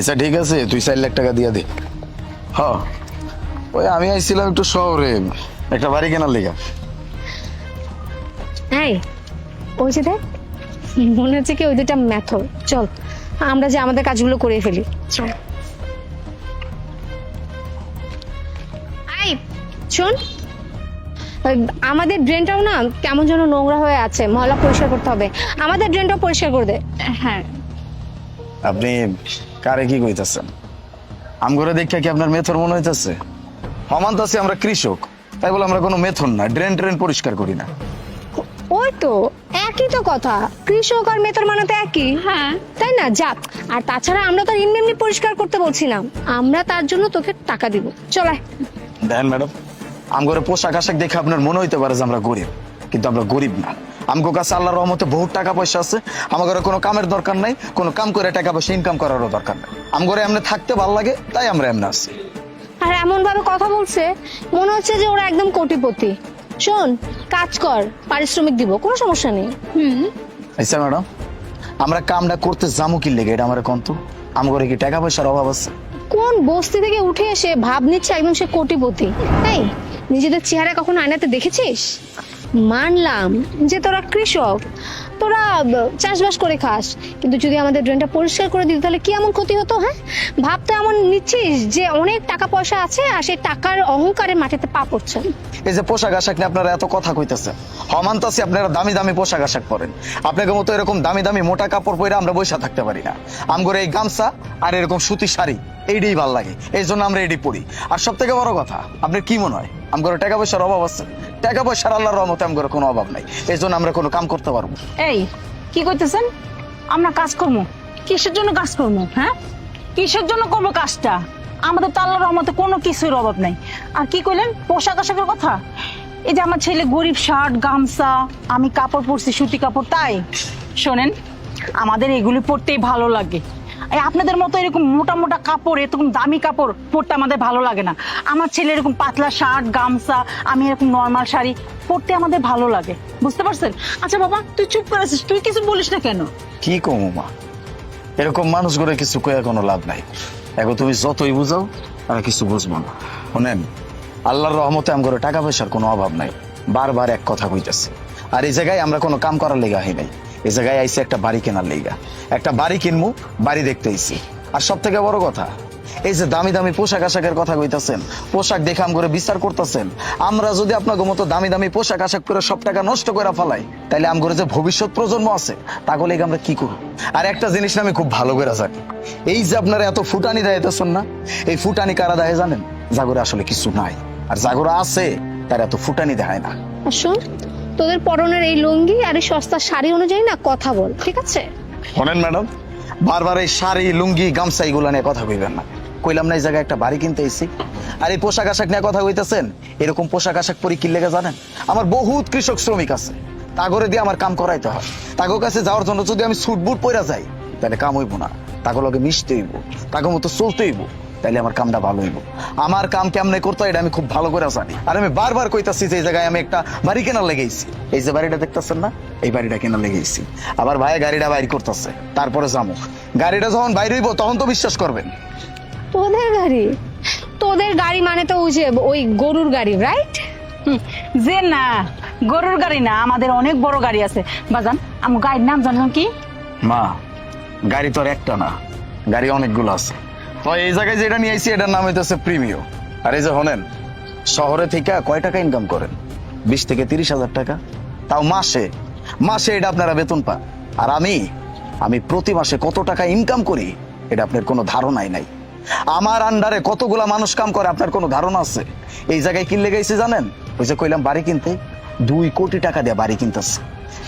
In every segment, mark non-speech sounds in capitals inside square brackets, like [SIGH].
আচ্ছা ঠিক আছে তুই চার লাখ টাকা দিয়ে দে। হ ওই আমি আইছিলাম একটু শহরে একটা বাড়ি কেনার লেগা। এই ওই যে দেখ মনে হচ্ছে কি ওই দুটা ম্যাথর চল আমরা যে আমাদের কাজগুলো করে ফেলি। চল। আই শোন আমাদের ড্রেনটাও না কেমন যেন নোংরা হয়ে আছে ময়লা পরিষ্কার করতে হবে। আমাদের ড্রেনটাও পরিষ্কার করে দে। হ্যাঁ। আপনি কারে কি কইতাছেন? আমগরে দেখে কি আপনার মেথর মনে হইতাছে? সমানতাছি আমরা কৃষক তাই বলে আমরা কোনো মেথর না ড্রেন ট্রেন পরিষ্কার করি না। ওই তো একই তো কথা। কৃষক আর মেথর মানে তো একই। হ্যাঁ। তাই না? যাক আর তাছাড়া আমরা তো এমনি এমনি পরিষ্কার করতে বলছি না। আমরা তার জন্য তোকে টাকা দিব। চলে দেখেন ম্যাডাম আমগরে পোশাক আশাক দেখে আপনার মনে হইতে পারে যে আমরা গরিব কিন্তু আমরা গরিব না। আমগো কাছে আল্লাহর রহমতে বহুত টাকা পয়সা আছে। আমাদের কোনো কামের দরকার নাই কোনো কাম করে টাকা পয়সা ইনকাম করারও দরকার নাই। আমগরে এমনি থাকতে ভালো লাগে তাই আমরা এমনি আছি। আর এমন ভাবে কথা বলছে মনে হচ্ছে যে ওরা একদম কোটিপতি। শোন কাজ কর পারিশ্রমিক দিব কোনো সমস্যা নেই। হুম। আচ্ছা ম্যাডাম আমরা কামটা করতে যামু কি লেগে এটা আমার কন্ত। আমগরে কি টাকা পয়সার অভাব আছে? কোন বস্তি থেকে উঠে এসে ভাব নিচ্ছে একদম সে কোটিপতি? এই নিজেদের চেহারা কখনো আয়নাতে দেখেছিস? মানলাম যে তোরা কৃষক, তোরা চাষবাস করে খাস। কিন্তু যদি আমাদের ড্রেনটা পরিষ্কার করে দিত, তাহলে কি এমন ক্ষতি হতো হ্যাঁ? ভাবতে এমন নিচ্ছিস যে অনেক টাকা পয়সা আছে আর সেই টাকার অহংকারে মাটিতে পা পড়ছে। এই যে পোশাক আশাক নিয়ে আপনারা এত কথা কইতেছেন হমান্তাসি আপনারা দামি দামি পোশাক আশাক পরেন। আপনাকে মতো এরকম দামি দামি মোটা কাপড় পরে আমরা বসে থাকতে পারি না। আমগরে এই গামছা আর এরকম সুতি শাড়ি এইটাই ভালো লাগে। এই জন্য আমরা এটি পরি। আর সব থেকে বড় কথা, আপনার কি মনে হয়? আমগরে টাকা পয়সার অভাব আছে? টাকা পয়সার আল্লাহর রহমতে আমার কোনো অভাব নাই। এই জন্য আমরা কোনো কাম করতে পারব এই, কি করতেছেন আমরা কাজ করব। কিসের জন্য কাজ করব হ্যাঁ? কিসের জন্য করব কাজটা? আমাদের তো আল্লাহর রহমতে কোনো কিছুর অভাব নাই। আর কি কইলেন? পোশাক আশাকের কথা? এই যে আমার ছেলে গরিব শার্ট, গামছা, আমি কাপড় পরছি, সুতি কাপড়, তাই? শোনেন, আমাদের এগুলি পরতেই ভালো লাগে। আপনাদের মতো এরকম মোটা মোটা কাপড়, এরকম দামি কাপড় পরতে আমাদের ভালো লাগে না। আমার ছেলে এরকম পাতলা শার্ট, গামছা, আমি এরকম নর্মাল শাড়ি পরতে আমাদের ভালো লাগে। বুঝতে পারছেন? আচ্ছা বাবা, তুই চুপ করে আছিস, তুই কিছু বলিস না কেন? কি কমু মা? এরকম মানুষ করে কিছু কয়ে কোনো লাভ নাই। এখন তুমি যতই বুঝাও তারা কিছু বুঝব না। শোনেন, আল্লাহর রহমতে আমগরে টাকা পয়সার কোনো অভাব নাই। বারবার এক কথা কইতেছে। আর এই জায়গায় আমরা কোনো কাম করার লেগে হই নাই। এই জায়গায় আইসি একটা বাড়ি কেনার লেগা। একটা বাড়ি কিনবো বাড়ি দেখতে আইসি। আর সব থেকে বড় কথা, এই যে দামি দামি পোশাক আশাকের কথা কইতাছেন, পোশাক দেখে আম করে বিচার করতেছেন, আমরা যদি আপনাকে মতো দামি দামি পোশাক আশাক করে সব টাকা নষ্ট করে ফেলাই, তাইলে আম করে যে ভবিষ্যৎ প্রজন্ম আছে তাহলে আমরা কি করব? আর একটা জিনিস আমি খুব ভালো করে জানি, এই যে আপনারা এত ফুটানি দেয়তেছেন না, এই ফুটানি কারা দেয় জানেন? জাগরে আসলে কিছু নাই। আর জাগরা আছে, তারা এত ফুটানি দেখায় না। তোদের পরনের এই লুঙ্গি আর এই সস্তা শাড়ি অনুযায়ী না কথা বল, ঠিক আছে? শোনেন ম্যাডাম, বারবার এই শাড়ি, লুঙ্গি, গামছা এগুলো নিয়ে কথা কইবেন না। কইলাম না এই জায়গায় একটা বাড়ি কিনতে এসেছি। আর এই পোশাক আশাক নিয়ে কথা কইতেছেন? এরকম পোশাক আশাক পরি কি লেগে জানেন? আমার বহুত কৃষক শ্রমিক আছে। তাগরে দিয়ে আমার কাম করাইতে হয়। তাগর কাছে যাওয়ার জন্য যদি আমি স্যুট বুট পরে যাই, তাহলে কাম হইব না। তাগো লগে মিশতে হইব। তাগো মতো চলতে হইব। তাইলে আমার কামটা ভালো হইব। আমার কাম কেমনে করতে হয় এটা আমি খুব ভালো করে জানি। আর আমি বারবার কইতাছি যে এই জায়গায় আমি একটা বাড়ি কেনার লেগেছি এই যে বাড়িটা দেখতেছেন না? এই বাড়িটা কেনার লেগেছি আবার ভাই গাড়িটা বাইর করতেছে। তারপরে যাব গাড়িটা যখন বাইর হইব তখন তো বিশ্বাস করবেন। তোদের গাড়ি? তোদের গাড়ি মানে তো ওই যে ওই গরুর গাড়ি রাইট যে না গরুর গাড়ি না আমাদের অনেক বড় গাড়ি আছে। বাজান আমার গাড়ির নাম জানো কি? মা গাড়ি তো আর একটা না। গাড়ি অনেকগুলো আছে। তো এই জায়গায় যেটা নিয়ে আইছি, এটার নাম হইতেছে প্রিমিও। আর এই যে হনেন, শহরে থেকে কয় টাকা ইনকাম করেন? বিশ থেকে তিরিশ হাজার টাকা। তাও মাসে মাসে এটা আপনারা বেতন পান। আর আমি আমি প্রতি মাসে কত টাকা ইনকাম করি, এটা আপনার কোনো ধারণাই নাই। আমার আন্ডারে কতগুলা মানুষ কাম করে, আপনার কোনো ধারণা আছে? এই জায়গায় কিনলে গেছে, জানেন? ওই যে কইলাম বাড়ি কিনতে, দুই কোটি টাকা দিয়ে বাড়ি কিনতেছে।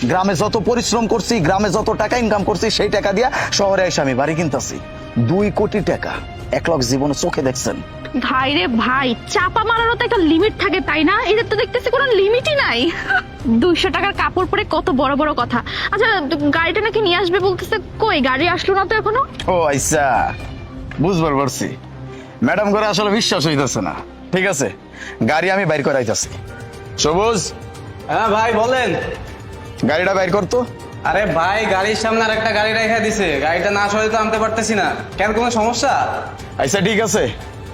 গ্রামে যত পরিশ্রম করছি, গ্রামে যত টাকা ইনকাম করছি, সেই টাকা দিয়া শহরে এসে আমি বাড়ি কিনতেছি। দুই কোটি টাকা। এক লাখ জীবনে চোখে দেখছেন। ভাই রে ভাই চাপা মারারও তো একটা লিমিট থাকে তাই না? এদের তো দেখতেছি কোনো লিমিটই নাই। [LAUGHS] দুইশো টাকার কাপড় পরে কত বড় বড় কথা। আচ্ছা গাড়িটা নাকি নিয়ে আসবে বলতেছে কই গাড়ি আসলো না তো এখনও? ও আইসা বুঝবার পারছি। ম্যাডাম করে আসলে বিশ্বাস হইতেছে না। ঠিক আছে গাড়ি আমি বাইর করাইতেছি। সবুজ? হ্যাঁ ভাই বলেন। গাড়িটা বাইর করতো আরে ভাই, গাড়ির সামনে আর একটা গাড়ি রেখে দিছে। গাড়িটা না সরে তো আনতে পারতেছি না। কেন, কোনো সমস্যা? আচ্ছা ঠিক আছে।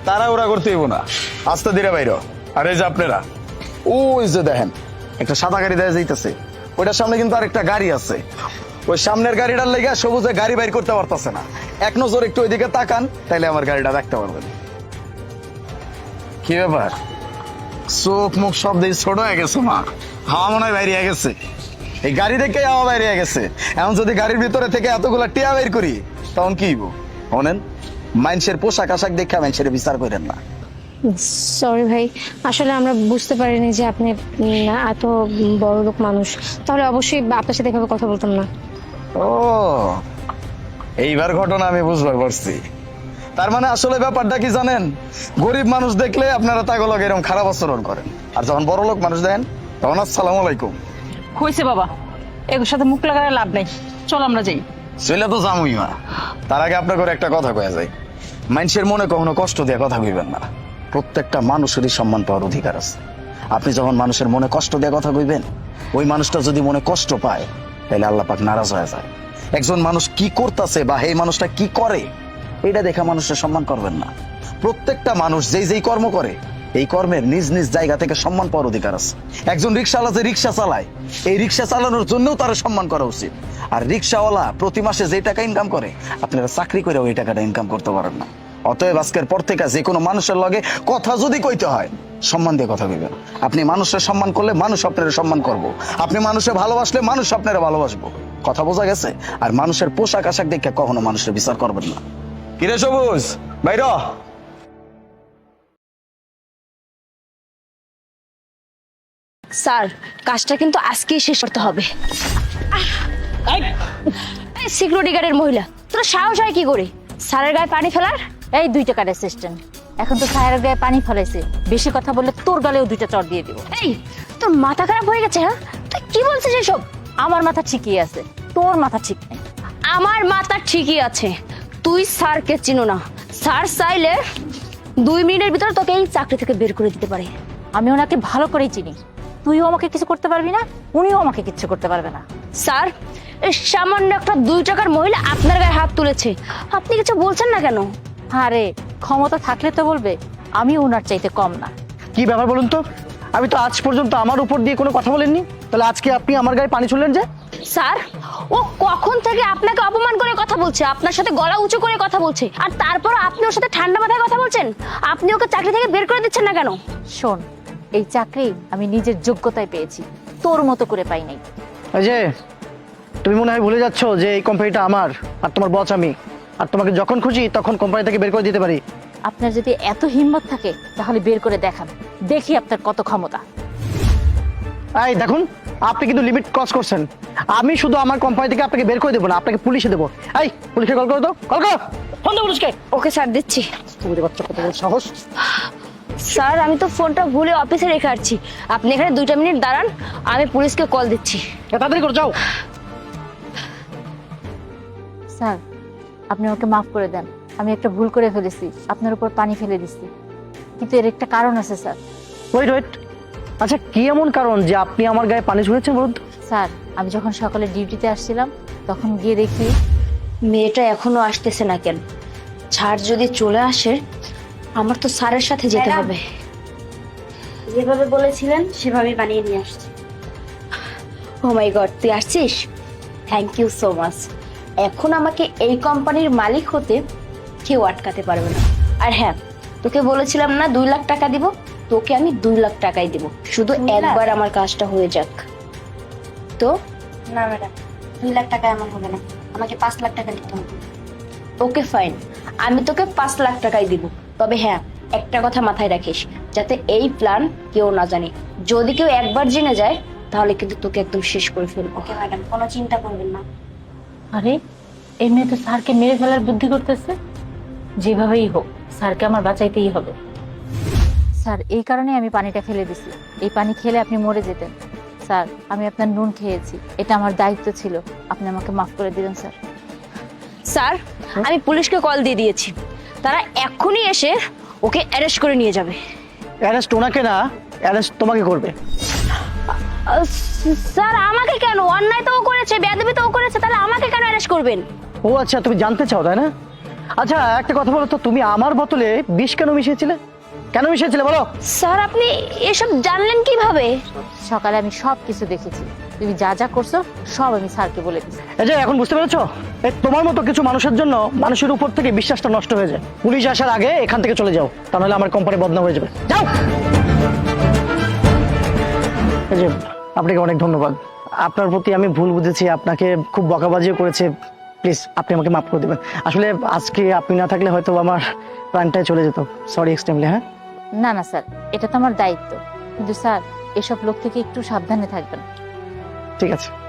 তারা ওরা করতে হইব না। আস্তে ধীরে বাইর। আর যে আপনারা। ওই যে দেখেন, একটা সাদা গাড়ি দেয়া যাইতেছে। ওইটার সামনে কিন্তু আর একটা গাড়ি আছে। ওই সামনের গাড়িটার লেগে সবুজে গাড়ি বাইর করতে পারতেছে না। এক নজর একটু ওইদিকে তাকান, তাইলে আমার গাড়িটা দেখতে পারবেন। কি ব্যাপার? চোখ মুখ সব দিয়ে ছোট হয়ে গেছে মা। হাওয়া মনে হয় বাইরে গেছে। এই গাড়ি দেখে হাওয়া বাইরে গেছে। এখন যদি গাড়ির ভিতরে থেকে এতগুলা টিয়া বের করি তখন কি শোনেন মানুষের পোশাক আশাক দেখে মানুষের বিচার করেন না। সরি ভাই আসলে আমরা বুঝতে পারিনি যে আপনি এত বড় লোক মানুষ। তাহলে অবশ্যই আপনার সাথে এভাবে কথা বলতাম না। ও এইবার ঘটনা আমি বুঝবার পারছি। তার মানে আসলে ব্যাপারটা কি জানেন? গরিব মানুষ দেখলে আপনারা তাগলগ এরকম খারাপ আচরণ করেন। আর যখন বড় লোক মানুষ দেখেন তখন আসসালাম আলাইকুম। হয়েছে বাবা এগুলোর সাথে মুখ লাগালে লাভ নেই। চল আমরা যাই। চলে তো জামুই মা। তার আগে আপনার করে একটা কথা কয়া যায়। মানুষের মনে কখনো কষ্ট দিয়ে কথা কইবেন না। প্রত্যেকটা মানুষেরই সম্মান পাওয়ার অধিকার আছে। আপনি যখন মানুষের মনে কষ্ট দিয়ে কথা কইবেন, ওই মানুষটা যদি মনে কষ্ট পায়, তাহলে আল্লাহ পাক নারাজ হয়ে যায়। একজন মানুষ কি করতেছে বা এই মানুষটা কি করে, এটা দেখে মানুষের সম্মান করবেন না। প্রত্যেকটা মানুষ যেই যেই কর্ম করে এই কর্মের নিজ নিজ জায়গা থেকে সম্মান পাওয়ার অধিকার আছে। একজন রিক্সাওয়ালা যে রিক্সা চালায়, এই রিক্সা চালানোর জন্যও তার সম্মান করা উচিত। আর রিক্সাওয়ালা প্রতি মাসে যে টাকা ইনকাম করে, আপনারা চাকরি করে ওই টাকাটা ইনকাম করতে পারেন না। অতএব আজকের পর থেকে যে কোনো মানুষের লগে কথা যদি কইতে হয়, সম্মান দিয়ে কথা কইবেন। আপনি মানুষের সম্মান করলে মানুষ আপনার সম্মান করব। আপনি মানুষের ভালোবাসলে মানুষ আপনারা ভালোবাসবো। কথা বোঝা গেছে? আর মানুষের পোশাক আশাক দেখে কখনো মানুষের বিচার করবেন না। কিরে সবুজ, বাইর স্যার কাজটা কিন্তু আজকেই শেষ করতে হবে। সিকিউরিটি গার্ডের মহিলা তোর সাহস হয় কি করে? স্যারের গায়ে পানি ফেলার? এই দুই টাকার অ্যাসিস্ট্যান্ট এখন তো স্যারের গায়ে পানি ফেলাইছে। বেশি কথা বললে তোর গালেও দুইটা চর দিয়ে দিব। এই তোর মাথা খারাপ হয়ে গেছে হ্যাঁ? তুই কি বলছিস এসব? আমার মাথা ঠিকই আছে। তোর মাথা ঠিক নেই। আমার মাথা ঠিকই আছে। তুই স্যারকে চিনো না। স্যার চাইলে দুই মিনিটের ভিতরে তোকে এই চাকরি থেকে বের করে দিতে পারে। আমি ওনাকে ভালো করেই চিনি। তুইও আমাকে কিছু করতে পারবি না উনিও আমাকে কিচ্ছু করতে পারবে না। স্যার এই সামান্য একটা দুই টাকার মহিলা আপনার গায়ে হাত তুলেছে। আপনি কিছু বলছেন না কেন? আরে ক্ষমতা থাকলে তো বলবে আমি ওনার চাইতে কম না। কি ব্যাপার বলুন তো? আমি তো আজ পর্যন্ত আমার উপর দিয়ে কোনো কথা বলেননি। তাহলে আজকে আপনি আমার গায়ে পানি ছুড়লেন যে? স্যার ও কখন থেকে আপনাকে অপমান করে কথা বলছে আপনার সাথে গলা উঁচু করে কথা বলছে আর তারপর আপনি ওর সাথে ঠান্ডা মাথায় কথা বলছেন? আপনি ওকে চাকরি থেকে বের করে দিচ্ছেন না কেন? শোন এই চাকরি আমি নিজের যোগ্যতায় পেয়েছি। তোর মতো করে পাই নাই। এই যে তুমি মনে হয় ভুলে যাচ্ছ যে এই কোম্পানিটা আমার আর তোমার বস আমি। আর তোমাকে যখন খুশি তখন কোম্পানি থেকে বের করে দিতে পারি। আপনার যদি এত হিম্মত থাকে তাহলে বের করে দেখান। দেখি আপনার কত ক্ষমতা। এই দেখুন আপনি কিন্তু লিমিট ক্রস করছেন। আমি শুধু আমার কোম্পানি থেকে আপনাকে বের করে দেবো না আপনাকে পুলিশে দেবো। এই পুলিশে কল করো তো। কল করো। ফোন দাও পুলিশকে ওকে স্যার দিচ্ছি। তোমাদের বাচ্চা কত সাহস। স্যার আমি তো ফোনটা ভুলে অফিসে রেখে আসছি। আপনি এখানে দুইটা মিনিট দাঁড়ান আমি পুলিশকে কল দিচ্ছি। তাড়াতাড়ি করে যাও। স্যার আপনি আমাকে মাফ করে দেন। আমি একটা ভুল করে ফেলেছি আপনার উপর পানি ফেলে দিচ্ছি কিন্তু এর একটা কারণ আছে স্যার। ওয়েট ওয়েট আচ্ছা কি এমন কারণ যে আপনি আমার গায়ে পানি ছুঁড়েছেন বলুন তো? স্যার আমি যখন সকালে ডিউটিতে আসছিলাম তখন গিয়ে দেখি মেয়েটা এখনও আসতেছে না কেন? ছাড় যদি চলে আসে আমার তো স্যারের সাথে যেতে হবে। যেভাবে বলেছিলেন সেভাবে বানিয়ে নিয়ে আসছি। ও মাই গড তুই আসছিস? থ্যাংক ইউ সো মাচ এখন আমাকে এই কোম্পানির মালিক হতে কেউ আটকাতে পারবে না। আর হ্যাঁ তোকে বলেছিলাম না দুই লাখ টাকা দিব? তোকে আমি দুই লাখ টাকাই দিব। শুধু একবার আমার কাজটা হয়ে যাক। তো? না ম্যাডাম দুই লাখ টাকা আমার হবে না। আমাকে পাঁচ লাখ টাকা দিতে হবে। ওকে ফাইন আমি তোকে পাঁচ লাখ টাকাই দিব। তবে হ্যাঁ একটা কথা মাথায় রাখিস যাতে এই প্ল্যান কেউ না জানে। যদি কেউ একবার জেনে যায় তাহলে কিন্তু তোকে একদম শেষ করে ফেলব। ওকে ম্যাডাম কোনো চিন্তা করবেন না। আরে এই মেয়ে তো স্যারকে মেরে ফেলার বুদ্ধি করতেছে? যেভাবেই হোক স্যারকে আমার বাঁচাইতেই হবে। স্যার এই কারণে আমি পানিটা ফেলে দিছি। এই পানি খেলে আপনি মরে যেতেন। স্যার আমি আপনার নুন খেয়েছি। এটা আমার দায়িত্ব ছিল। আপনি আমাকে মাফ করে দিলেন স্যার। স্যার আমি পুলিশকে কল দিয়ে দিয়েছি। তারা এক্ষুনি এসে ওকে অ্যারেস্ট করে নিয়ে যাবে। অ্যারেস্ট ওনাকে না অ্যারেস্ট তোমাকে করবে। স্যার আমাকে কেন? অন্যায় তো ও করেছে বেয়াদবি তো ও করেছে তাহলে আমাকে কেন অ্যারেস্ট করবেন? ও আচ্ছা তুমি জানতে চাও তাই না? আচ্ছা একটা কথা বলো তো তুমি আমার বোতলে বিষ কেন মিশিয়েছিলে? কেন মিশিয়েছিলে বলো? স্যার আপনি এসব জানলেন কীভাবে? সকালে আমি সব কিছু দেখেছি। তুমি যা যা করছ সব আমি স্যারকে বলে দিচ্ছি এই যে এখন বুঝতে পেরেছ? এই তোমার মতো কিছু মানুষের জন্য মানুষের উপর থেকে বিশ্বাসটা নষ্ট হয়ে যায়। পুলিশ আসার আগে এখান থেকে চলে যাও তাহলে আমার কোম্পানি বদনাম হয়ে যাবে। যাও! এই যে আপনাকে অনেক ধন্যবাদ। আপনার প্রতি আমি ভুল বুঝেছি আপনাকে খুব বকাবাজিও করেছে। প্লিজ আপনি আমাকে মাফ করে দেবেন। আসলে আজকে আপনি না থাকলে হয়তো আমার প্রাণটাই চলে যেত। সরি এক্সট্রিমলি হ্যাঁ? না না স্যার এটা তো আমার দায়িত্ব। কিন্তু স্যার এসব লোক থেকে একটু সাবধানে থাকবেন। ঠিক আছে।